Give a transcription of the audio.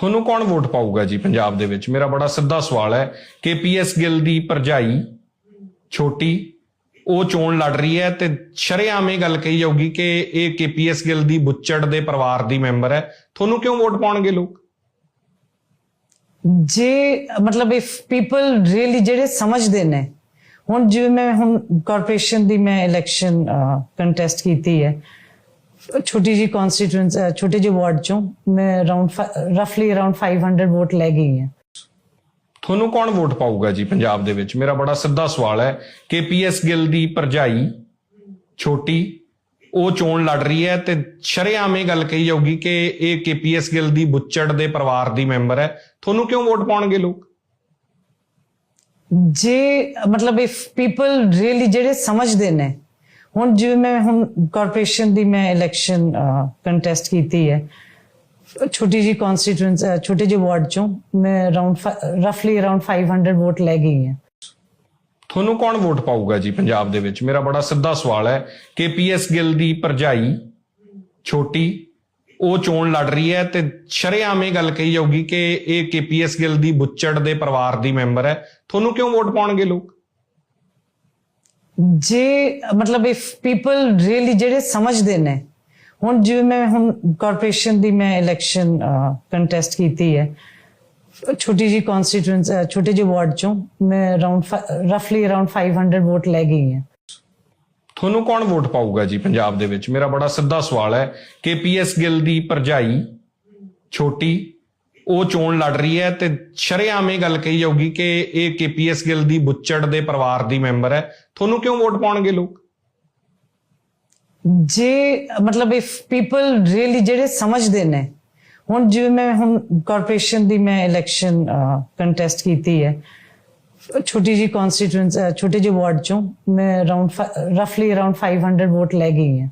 ਤੁਹਾਨੂੰ ਕੌਣ ਵੋਟ ਪਾਊਗਾ ਜੀ ਪੰਜਾਬ ਦੇ ਵਿੱਚ? ਮੇਰਾ ਬੜਾ ਸਿੱਧਾ ਸਵਾਲ ਹੈ ਕੇਪੀਐਸ ਗਿੱਲ ਦੀ ਭਰਜਾਈ ਛੋਟੀ, ਉਹ ਚੋਣ ਲੜ ਰਹੀ ਹੈ ਤੇ ਸ਼ਰੇਆਮ ਇਹ ਗੱਲ ਕਹੀ ਜਾਊਗੀ ਕਿ ਇਹ ਕੇਪੀਐਸ ਗਿੱਲ ਦੀ ਬੁੱਚੜ ਦੇ ਪਰਿਵਾਰ ਦੀ ਮੈਂਬਰ ਹੈ। ਤੁਹਾਨੂੰ ਕਿਉਂ ਵੋਟ ਪਾਉਣਗੇ ਲੋਕ? ਜੇ, ਮਤਲਬ ਇਫ ਪੀਪਲ ਰੀਅਲੀ ਜਿਹੜੇ ਸਮਝਦੇ ਨੇ, ਹੁਣ ਜਿਵੇਂ ਮੈਂ ਹੁਣ ਕਾਰਪੋਰੇਸ਼ਨ ਦੀ ਮੈਂ ਇਲੈਕਸ਼ਨ ਕੰਟੈਸਟ ਕੀਤੀ ਹੈ ਛੋਟੀ ਜੀ ਕਨਸਟੀਟੂਐਂਸ ਛੋਟੇ ਜਿਹੇ ਵਾਰਡ ਚੋਂ ਮੈਂ ਅਰਾਊਂਡ ਰਫਲੀ ਅਰਾਊਂਡ 500 ਵੋਟ ਲੈ ਗਈ ਹਾਂ। ਤੁਹਾਨੂੰ ਕੌਣ ਵੋਟ ਪਾਊਗਾ ਜੀ ਪੰਜਾਬ ਦੇ ਵਿੱਚ? ਮੇਰਾ ਬੜਾ ਸਿੱਧਾ ਸਵਾਲ ਹੈ। ਕੇਪੀਐਸ ਗਿੱਲ ਦੀ ਭਰਜਾਈ ਛੋਟੀ ਉਹ ਚੋਣ ਲੜ ਰਹੀ ਹੈ ਤੇ ਸ਼ਰੇਆਮ ਇਹ ਗੱਲ ਕਹੀ ਜਾਊਗੀ ਕਿ ਇਹ ਕੇਪੀਐਸ ਗਿੱਲ ਦੀ ਬੁੱਚੜ ਦੇ ਪਰਿਵਾਰ ਦੀ ਮੈਂਬਰ ਹੈ। ਤੁਹਾਨੂੰ ਕਿਉਂ ਵੋਟ ਪਾਉਣਗੇ ਲੋਕ? ਜੇ ਮਤਲਬ ਇਫ ਪੀਪਲ ਰੀਅਲੀ ਜਿਹੜੇ ਸਮਝਦੇ ਨੇ ਹੁਣ ਜਿਵੇਂ ਮੈਂ ਹੁਣ ਕਾਰਪੋਰੇਸ਼ਨ ਦੀ ਮੈਂ ਇਲੈਕਸ਼ਨ ਕੰਟੈਸਟ ਕੀਤੀ ਹੈ। ਛੋਟੀ ਜੀ ਕਨਸਟੀਟੂਐਂਸ ਛੋਟੇ ਜਿਹੇ ਵਾਰਡ ਚੋਂ ਮੈਂ ਅਰਾਊਂਡ ਰਫਲੀ ਅਰਾਊਂਡ 500 ਵੋਟ ਲੈ ਗਈ ਹਾਂ। ਤੁਹਾਨੂੰ ਕੌਣ ਵੋਟ ਪਾਊਗਾ ਜੀ ਪੰਜਾਬ ਦੇ ਵਿੱਚ? ਮੇਰਾ ਬੜਾ ਸਿੱਧਾ ਸਵਾਲ ਹੈ। ਕੇਪੀਐਸ ਗਿੱਲ ਦੀ ਭਰਜਾਈ, ਛੋਟੀ, ਉਹ ਚੋਣ ਲੜ ਰਹੀ ਹੈ ਤੇ ਸ਼ਰੇਆਮ ਗੱਲ ਕਹੀ ਜਾਊਗੀ ਕਿ ਇਹ ਕੇਪੀਐਸ ਗਿੱਲ ਦੀ ਬੁੱਚੜ ਦੇ ਪਰਿਵਾਰ ਦੀ ਮੈਂਬਰ ਹੈ। ਤੁਹਾਨੂੰ ਕਿਉਂ ਵੋਟ ਪਾਉਣਗੇ ਲੋਕ? ਜੇ, ਮਤਲਬ ਇਫ ਪੀਪਲ ਰੀਅਲੀ ਜਿਹੜੇ ਸਮਝਦੇ ਨੇ, ਹੁਣ ਜਿਵੇਂ ਮੈਂ ਹੁਣ ਕਾਰਪੋਰੇਸ਼ਨ ਦੀ ਮੈਂ ਇਲੈਕਸ਼ਨ ਕੰਟੈਸਟ ਕੀਤੀ ਹੈ, ਛੋਟੀ ਜੀ ਕਨਸਟੀਟੂਐਂਸ ਛੋਟੇ ਜਿਹੇ ਵਾਰਡ ਚੋਂ ਮੈਂ ਅਰਾਊਂਡ ਰਫਲੀ ਅਰਾਊਂਡ 500 ਵੋਟ ਲੈ ਗਈ ਹਾਂ। ਤੁਹਾਨੂੰ ਕੌਣ ਵੋਟ ਪਾਊਗਾ ਜੀ ਪੰਜਾਬ ਦੇ ਵਿੱਚ? ਮੇਰਾ ਬੜਾ ਸਿੱਧਾ ਸਵਾਲ ਹੈ ਕੇਪੀਐਸ ਗਿੱਲ ਦੀ ਭਰਜਾਈ ਛੋਟੀ ਉਹ ਚੋਣ ਲੜ ਰਹੀ ਹੈ ਤੇ ਸ਼ਰੇਆਮ ਇਹ ਗੱਲ ਕਹੀ ਜਾਊਗੀ ਕਿ ਇਹ ਕੇਪੀਐਸ ਗਿੱਲ ਦੀ ਬੁੱਚੜ ਦੇ ਪਰਿਵਾਰ ਦੀ ਮੈਂਬਰ ਹੈ। ਤੁਹਾਨੂੰ ਕਿਉਂ ਵੋਟ ਪਾਉਣਗੇ ਲੋਕ? ਜੇ, ਮਤਲਬ ਇਫ ਪੀਪਲ ਰੀਅਲੀ ਜਿਹੜੇ ਸਮਝਦੇ ਨੇ, ਹੁਣ ਜਿਵੇਂ ਮੈਂ ਹੁਣ ਕਾਰਪੋਰੇਸ਼ਨ ਦੀ ਮੈਂ ਇਲੈਕਸ਼ਨ ਕੰਟੈਸਟ ਕੀਤੀ ਹੈ। ਛੋਟੀ ਜੀ ਕਨਸਟੀਟੂਐਂਸ ਛੋਟੇ ਜਿਹੇ ਵਾਰਡ ਚੋਂ ਮੈਂ ਅਰਾਊਂਡ ਰਫਲੀ ਅਰਾਊਂਡ 500 ਵੋਟ ਲੈ ਗਈ ਹਾਂ।